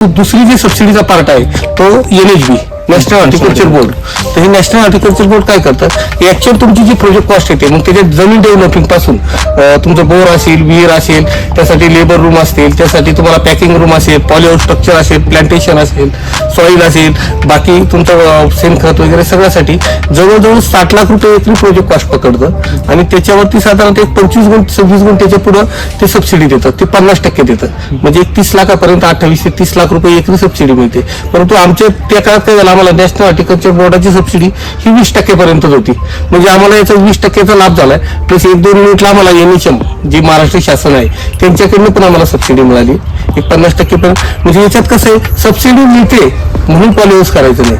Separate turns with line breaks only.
दुसरी जी सबसिडीचा पार्ट आहे तो N H B national horticulture board तर हे नॅशनल हॉर्टिकल्चर बोर्ड काय करतं ऍक्च्युअल तुमची जी प्रोजेक्ट कॉस्ट येते मग त्याच्यात जमीन डेव्हलपिंगपासून तुमचं बोर असेल विहीर असेल त्यासाठी लेबर रूम असतील त्यासाठी तुम्हाला पॅकिंग रूम असेल पॉलिओ स्ट्रक्चर असेल प्लांटेशन असेल सॉईल असेल बाकी तुमचं शेणखत वगैरे सगळ्यासाठी जवळजवळ साठ लाख रुपये एकरी प्रोजेक्ट कॉस्ट पकडतं. आणि त्याच्यावरती साधारणतः एक पंचवीस गुण सव्वीस गुण त्याच्या पुढं ते सबसिडी देतं ते पन्नास टक्के देतं म्हणजे एक तीस लाखापर्यंत अठ्ठावीस ते तीस लाख रुपये एकरी सबसिडी मिळते. परंतु आमच्या त्या काळात काय झालं? आम्हाला नॅशनल हॉर्टिकल्चर बोर्डाची सबसिडी ही वीस टक्केपर्यंत होती. म्हणजे आम्हाला याचा वीस टक्क्याचा लाभ झालाय. प्लस एक दोन युनिटला आम्हाला एनिशम जे महाराष्ट्र शासन आहे त्यांच्याकडनं पण आम्हाला सबसिडी मिळाली. एक पन्नास टक्केपर्यंत. म्हणजे याच्यात कसं आहे सबसिडी मिळते म्हणून पॉलिओस करायचं नाही.